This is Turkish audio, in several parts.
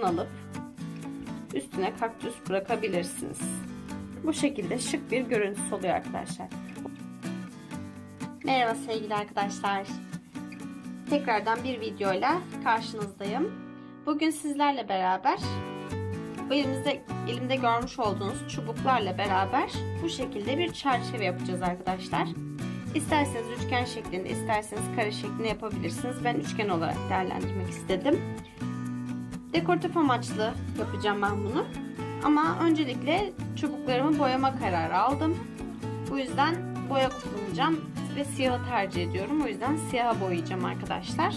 baskın alıp üstüne kaktüs bırakabilirsiniz. Bu şekilde şık bir görüntüsü oluyor arkadaşlar. Merhaba sevgili arkadaşlar. Tekrardan bir videoyla karşınızdayım. Bugün sizlerle beraber bu elimizde, elimde görmüş olduğunuz çubuklarla beraber bu şekilde bir çerçeve yapacağız arkadaşlar. İsterseniz üçgen şeklinde, isterseniz kare şeklinde yapabilirsiniz. Ben üçgen olarak değerlendirmek istedim. Dekoratif amaçlı yapacağım ben bunu. Ama öncelikle çubuklarımı boyama kararı aldım. Bu yüzden boya kullanacağım ve siyahı tercih ediyorum. O yüzden siyaha boyayacağım arkadaşlar.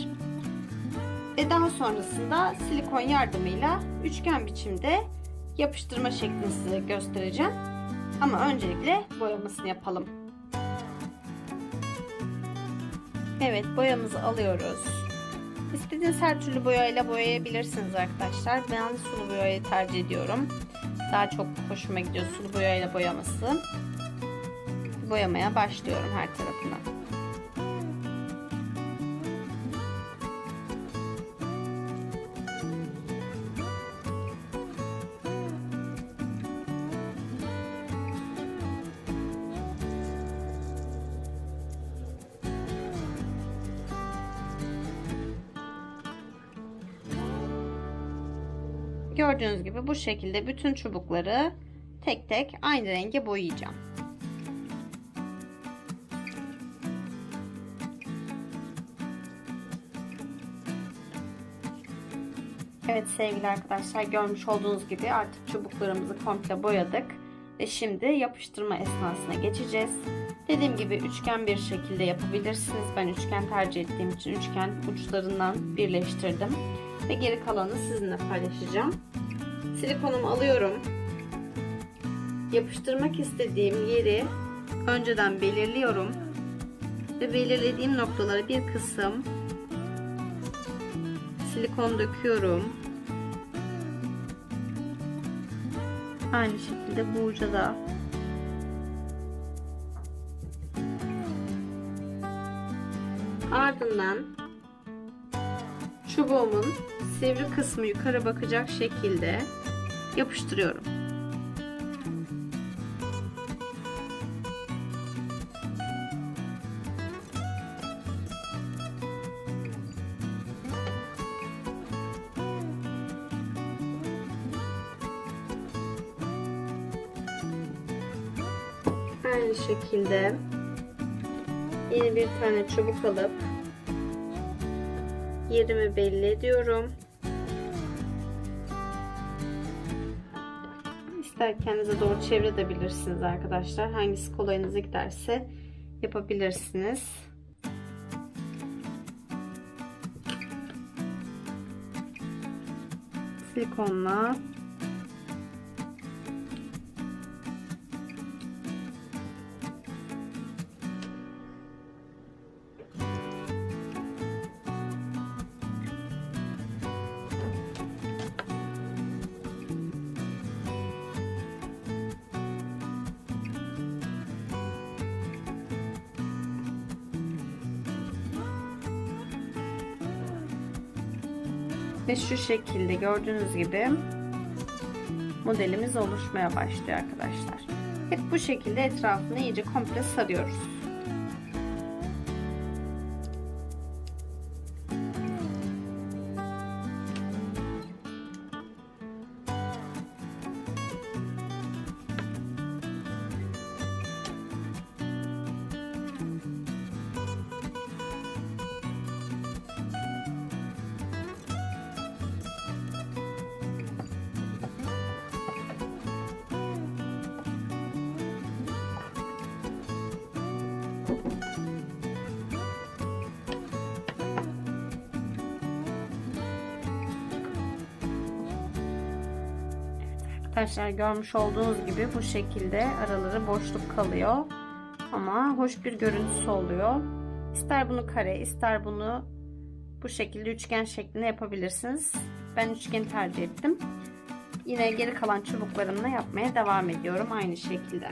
Ve daha sonrasında silikon yardımıyla üçgen biçimde yapıştırma şeklini size göstereceğim. Ama öncelikle boyamasını yapalım. Evet boyamızı alıyoruz. İstediğiniz her türlü boyayla boyayabilirsiniz arkadaşlar. Ben sulu boyayı tercih ediyorum. Daha çok hoşuma gidiyor sulu boyayla boyaması. Boyamaya başlıyorum her tarafına. Gördüğünüz gibi bu şekilde bütün çubukları tek tek aynı renge boyayacağım. Evet sevgili arkadaşlar görmüş olduğunuz gibi artık çubuklarımızı komple boyadık. Ve şimdi yapıştırma esnasına geçeceğiz. Dediğim gibi üçgen bir şekilde yapabilirsiniz. Ben üçgen tercih ettiğim için üçgen uçlarından birleştirdim. Ve geri kalanı sizinle paylaşacağım. Silikonumu alıyorum. Yapıştırmak istediğim yeri önceden belirliyorum. Ve belirlediğim noktalara bir kısım silikon döküyorum. Aynı şekilde bu uca da ardından çubuğumun sivri kısmı yukarı bakacak şekilde yapıştırıyorum. Aynı şekilde yeni bir tane çubuk alıp yerimi belli ediyorum. İster kendinize doğru çevirebilirsiniz arkadaşlar. Hangisi kolayınıza giderse yapabilirsiniz. Silikonla Ve şu şekilde gördüğünüz gibi modelimiz oluşmaya başlıyor arkadaşlar. Hep bu şekilde etrafını iyice komple sarıyoruz. Arkadaşlar görmüş olduğunuz gibi bu şekilde araları boşluk kalıyor. Ama hoş bir görüntüsü oluyor. İster bunu kare ister bunu bu şekilde üçgen şeklinde yapabilirsiniz. Ben üçgeni tercih ettim. Yine geri kalan çubuklarımla yapmaya devam ediyorum aynı şekilde.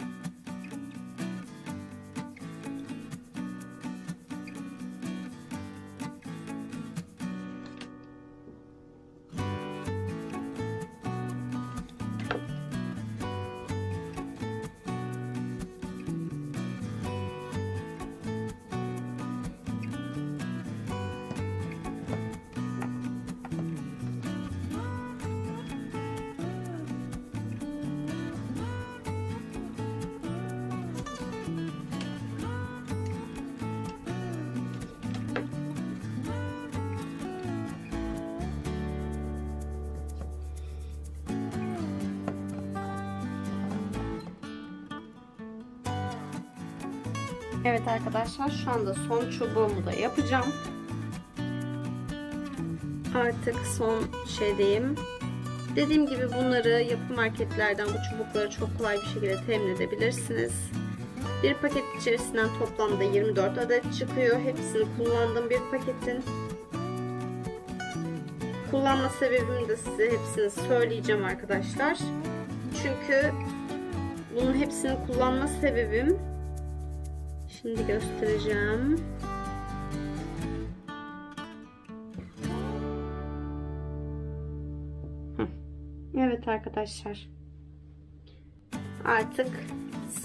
Evet arkadaşlar şu anda son çubuğumu da yapacağım. Artık son şeydeyim. Dediğim gibi bunları yapı marketlerden bu çubukları çok kolay bir şekilde temin edebilirsiniz. Bir paket içerisinden toplamda 24 adet çıkıyor. Hepsini kullandım bir paketin. Kullanma sebebimi de size hepsini söyleyeceğim arkadaşlar. Çünkü bunun hepsini kullanma sebebim şimdi göstereceğim. Evet arkadaşlar. Artık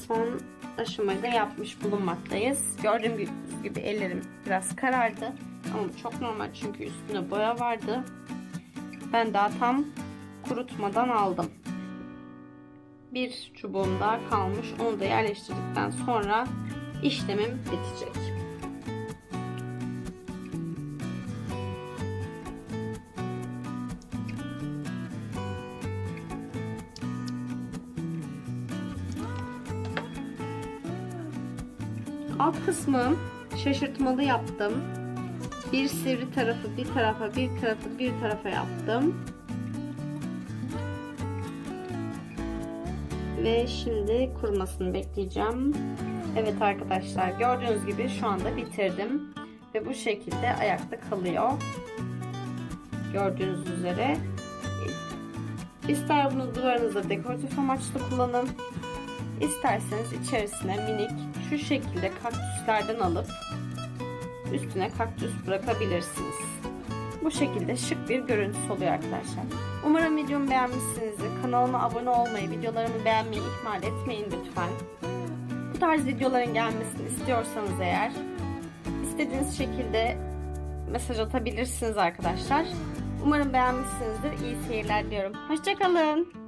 son aşamayı da yapmış bulunmaktayız. Gördüğünüz gibi ellerim biraz karardı. Ama çok normal çünkü üstüne boya vardı. Ben daha tam kurutmadan aldım. Bir çubuğum daha kalmış. Onu da yerleştirdikten sonra işlemim bitecek. Alt kısmı şaşırtmalı yaptım. Bir sivri tarafı bir tarafa, bir tarafı bir tarafa yaptım. Ve şimdi kurumasını bekleyeceğim. Evet arkadaşlar gördüğünüz gibi şu anda bitirdim. Ve bu şekilde ayakta kalıyor. Gördüğünüz üzere. İster bunu duvarınızda dekoratif amaçlı kullanın. İsterseniz içerisine minik şu şekilde kaktüslerden alıp üstüne kaktüs bırakabilirsiniz. Bu şekilde şık bir görüntüsü oluyor arkadaşlar. Umarım videomu beğenmişsinizdir. Kanalıma abone olmayı, videolarımı beğenmeyi ihmal etmeyin lütfen. Bu tarz videoların gelmesini istiyorsanız eğer istediğiniz şekilde mesaj atabilirsiniz arkadaşlar. Umarım beğenmişsinizdir. İyi seyirler diyorum. Hoşçakalın.